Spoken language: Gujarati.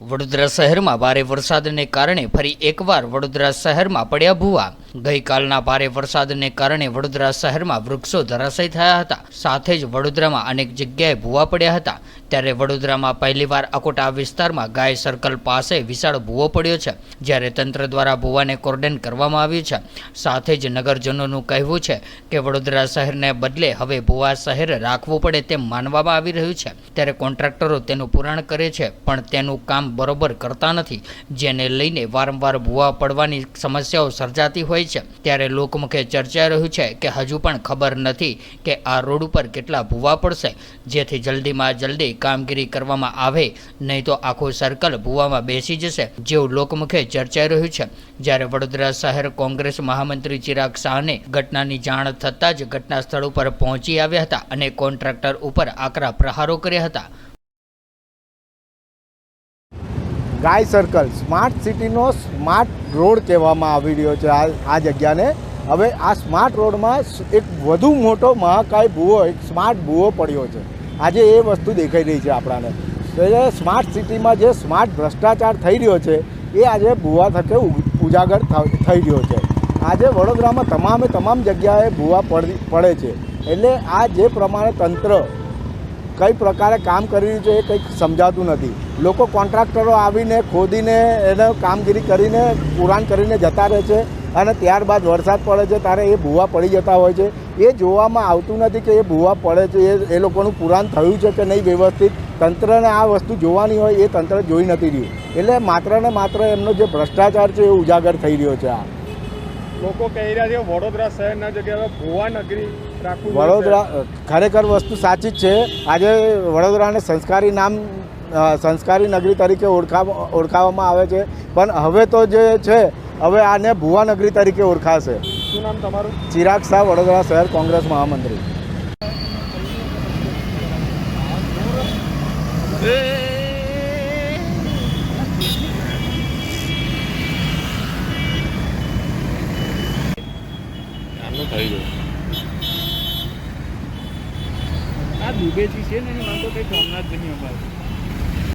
વડોદરા શહેરમાં ભારે વરસાદને કારણે ફરી એકવાર વડોદરા શહેરમાં પડ્યા ભૂવા. ગઈકાલના ભારે વરસાદને કારણે વડોદરા શહેરમાં વૃક્ષો ધરાશય થયા હતા. સાથે જ વડોદરામાં અનેક જગ્યાએ ભૂવા પડ્યા હતા. ત્યારે વડોદરામાં પહેલીવાર અકોટા વિસ્તારમાં ગાય સર્કલ પાસે વિશાળ ભૂવો પડ્યો છે, જ્યારે તંત્ર દ્વારા ભૂવાને કોર્ડન કરવામાં આવ્યું છે. સાથે જ નગરજનોનું કહેવું છે કે વડોદરા શહેરને બદલે હવે ભૂવા શહેર રાખવું પડે તેમ માનવામાં આવી રહ્યું છે. ત્યારે કોન્ટ્રાક્ટરો તેનું પુરાણ કરે છે, પણ તેનું કામ બરોબર કરતા નથી, જેને લઈને વારંવાર ભૂવા પડવાની સમસ્યાઓ સર્જાતી હોય છે, ત્યારે લોકમુખે ચર્ચાઈ રહ્યું છે કે હજુ પણ ખબર નથી કે આ રોડ ઉપર કેટલા ભૂવા પડશે. જેથી જલ્દીમાં જલ્દી કામગીરી કરવામાં આવે, નહીં તો આખું સર્કલ ભૂવામાં બેસી જશે, જેવું લોકમુખે ચર્ચાઈ રહ્યું છે. જ્યારે વડોદરા શહેર કોંગ્રેસ મહામંત્રી ચિરાગ શાહને ઘટનાની જાણ થતાં જ ઘટના સ્થળ ઉપર પહોંચી આવ્યા હતા અને કોન્ટ્રાક્ટર ઉપર આકરા પ્રહારો કર્યા હતા. ગાય સર્કલ સ્માર્ટ સિટીનો સ્માર્ટ રોડ કહેવામાં આવી રહ્યો છે આ આ જગ્યાને. હવે આ સ્માર્ટ રોડમાં એક વધુ મોટો મહાકાય ભૂવો એક સ્માર્ટ ભૂવો પડ્યો છે. આજે એ વસ્તુ દેખાઈ રહી છે આપણાને. સ્માર્ટ સિટીમાં જે સ્માર્ટ ભ્રષ્ટાચાર થઈ રહ્યો છે, એ આજે ભૂવા થકે ઉજાગર થઈ રહ્યો છે. આજે વડોદરામાં તમામે તમામ જગ્યાએ ભૂવા પડે છે. એટલે આ જે પ્રમાણે તંત્ર કઈ પ્રકારે કામ કરી રહ્યું છે એ કંઈક સમજાતું નથી. લોકો કોન્ટ્રાક્ટરો આવીને, ખોદીને, એને કામગીરી કરીને, પુરાણ કરીને જતા રહે છે અને ત્યારબાદ વરસાદ પડે છે ત્યારે એ ભૂવા પડી જતા હોય છે. એ જોવામાં આવતું નથી કે એ ભૂવા પડે છે, એ એ લોકોનું પુરાણ થયું છે કે નહીં વ્યવસ્થિત. તંત્રને આ વસ્તુ જોવાની હોય એ તંત્ર જોઈ નથી રહ્યું. એટલે માત્ર ને માત્ર એમનો જે ભ્રષ્ટાચાર છે એ ઉજાગર થઈ રહ્યો છે આ. લોકો કહી રહ્યા છે વડોદરા શહેરના જગ્યાએ ભુવા નગરી રાખવું વડોદરા ખરેખર વસ્તુ સાચી જ છે. આજે વડોદરાને સંસ્કારી નામ સંસ્કારી નગરી તરીકે ઓળખાવ ઓળખાવવામાં આવે છે. પણ હવે તો જે છે હવે આને ભુવા નગરી તરીકે ઓળખાશે. શું નામ તમારું? ચિરાગ શાહ વડોદરા શહેર કોંગ્રેસ મહામંત્રી. આ દુબેજી છે ને એની વાતો કંઈ કામના જ નહીં અમારે.